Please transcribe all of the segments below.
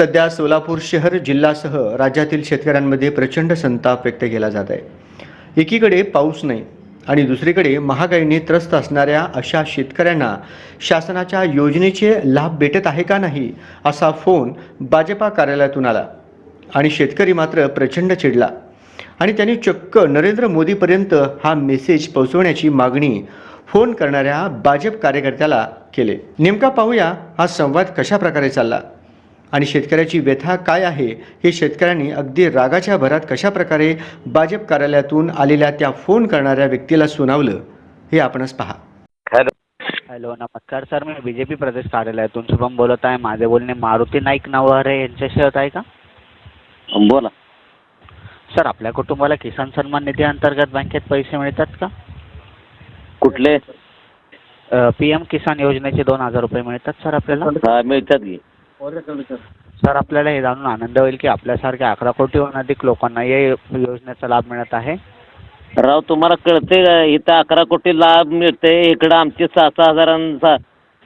सध्या सोलापूर शहर जिल्हासह राज्यातील शेतकऱ्यांमध्ये प्रचंड संताप व्यक्त केला जात आहे. एकीकडे पाऊस नाही आणि दुसरीकडे महागाईने त्रस्त असणाऱ्या अशा शेतकऱ्यांना शासनाच्या योजनेचे लाभ भेटत आहे का नाही असा फोन भाजपा कार्यालयातून आला आणि शेतकरी मात्र प्रचंड चिडला आणि त्यांनी चक्क नरेंद्र मोदीपर्यंत हा मेसेज पोहोचवण्याची मागणी फोन करणाऱ्या भाजप कार्यकर्त्याला केले. नेमका पाहूया हा संवाद कशा प्रकारे चालला. आणि शेतकऱ्याची व्यथा काय आहे हे शेतकऱ्यांनी अगदी रागाच्या भरात कशा प्रकारे भाजप कार्यालयातून आलेल्या त्या फोन करणाऱ्या व्यक्तीला सुनावलं हे आपणच पहा. हॅलो. हॅलो नमस्कार सर. मी बी जे पी प्रदेश कार्यालयातून शुभम बोलत आहे. माझे बोलणे मारुती नाईक नवहरे यांच्याशी होत आहे का? बोला. सर आपल्या कुटुंबाला किसान सन्मान निधी अंतर्गत बँकेत पैसे मिळतात का? कुठले? पी एम किसान योजनेचे दोन हजार रुपये मिळतात सर आपल्याला? हा मिळतात की. सर आपल्याला हे जाणून आनंद होईल की आपल्यासारख्या अकरा कोटीहून अधिक लोकांना या योजनेचा लाभ मिळत आहे. राव तुम्हाला कळते का? इथं अकरा कोटी लाभ मिळते इकडं आमचे सात सहा हजारांचा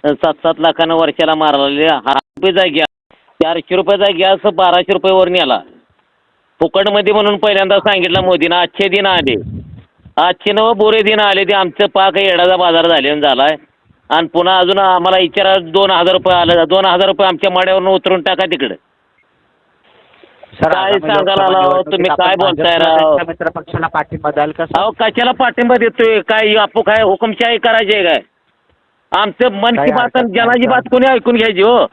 सात सात लाखानं वर्षाला मारलेले हा रुपयेचा गॅस चारशे रुपयाचा गॅस बाराशे रुपयेवर नेला फुकटमध्ये म्हणून पहिल्यांदा सांगितलं मोदीनं आजचे दिन आले. आजचे नव बोरे दिन आले ते आमचं पाक येडाचा बाजार झाले झालाय. आणि पुन्हा अजून आम्हाला विचारा दोन हजार रुपये आलं दोन हजार रुपये आमच्या माड्यावरून उतरून टाका तिकडं काय आगामी सांगायला राव? निवडणुकीत तुम्ही काय बोलताय राव? मित्र पक्षाला पाठिंबा द्याल का अहो कशाला पाठिंबा देतोय काय आपू काय हुकुमशाही करायची आहे काय आमचं मन काही की बात आणि जनाची. बात कोणी ऐकून घ्यायची हो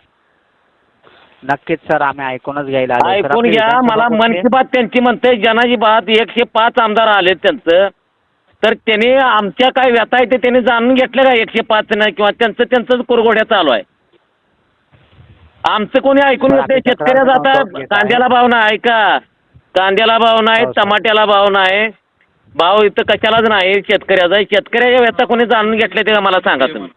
नक्कीच सर आम्ही ऐकूनच घ्यायला. सर, ऐकून आपली घ्या विधानसभा मला मन की बात त्यांची म्हणते जनाची बात एकशे पाच आमदार आले त्यांचं तर त्यांनी आमच्या काय व्यथा आहे ते त्यांनी जाणून घेतलं का एकशे पाच नाही किंवा त्यांचं त्यांचंच कुरघोड्या चालू आहे. आमचं कोणी ऐकून घेते शेतकऱ्याचा आता. कांद्याला भाव नाही ऐका. कांद्याला भाव नाही. टमाट्याला भाव नाही. भाव इथं कशालाच नाही शेतकऱ्याचा शेतकऱ्याच्या व्यथा कोणी जाणून घेतले ते मला सांगा तुम्ही.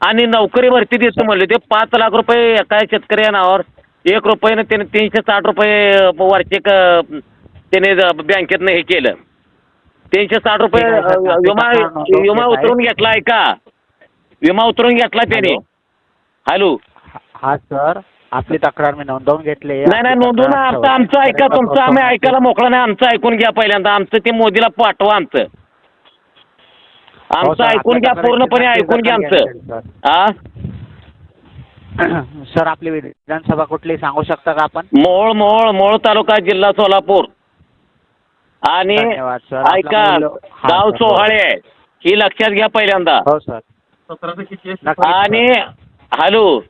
आणि नोकरी भरती देतो म्हणले ते पाच लाख रुपये एका शेतकऱ्या नावावर एक रुपयानं त्याने तीनशे साठ रुपये वार्षिक त्याने बँकेतनं हे केलं. तीनशे साठ रुपये विमा विमा. उतरून घेतला आहे का? विमा उतरून घेतला त्याने. हॅलो. हा सर. आपली तक्रार मी नोंदवून घेतली. नाही नाही नोंदवून तक्रार आता आमचं ऐका तुमचं. आम्ही ऐकायला मोकळं नाही. आमचं ऐकून घ्या पहिल्यांदा. आमचं ते मोदीला पाठवा आमचं. हो, आमचं सर, ऐकून घ्या पूर्णपणे. ऐकून घ्या आमचं. हा सर सर आपली विधानसभा कुठली सांगू शकता का आपण? मोहोळ मोहोळ मोहोळ तालुका जिल्हा सोलापूर. आणि धन्यवाद, सर. आपला ऐका हा, गाव सर, सोहाळे आहे. ही लक्षात घ्या पहिल्यांदा. हो सर. नक्कीच, आणि हॅलो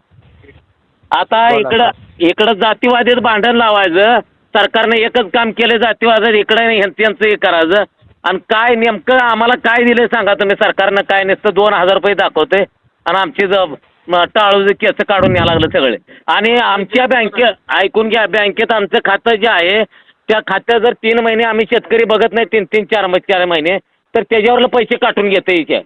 आता बोला, इकडं इकडं जातीवादीत भांडण लावायचं. सरकारने एकच काम केलं जातीवादात इकडं ह्यांचं यांचं हे करायचं. आणि काय नेमकं आम्हाला काय दिलं सांगा तुम्ही. सरकारनं काय नुसतं दोन हजार रुपये दाखवते. आणि आमची ज- म- टाळू केस काढून न्यायला लागलं सगळे. आणि आमच्या बँकेत ऐकून घ्या बँकेत आमचं खातं जे आहे त्या खात्यात जर तीन महिने आम्ही शेतकरी बघत नाही तीन तीन चार चार महिने तर त्याच्यावरलं पैसे काटून घेते इथे.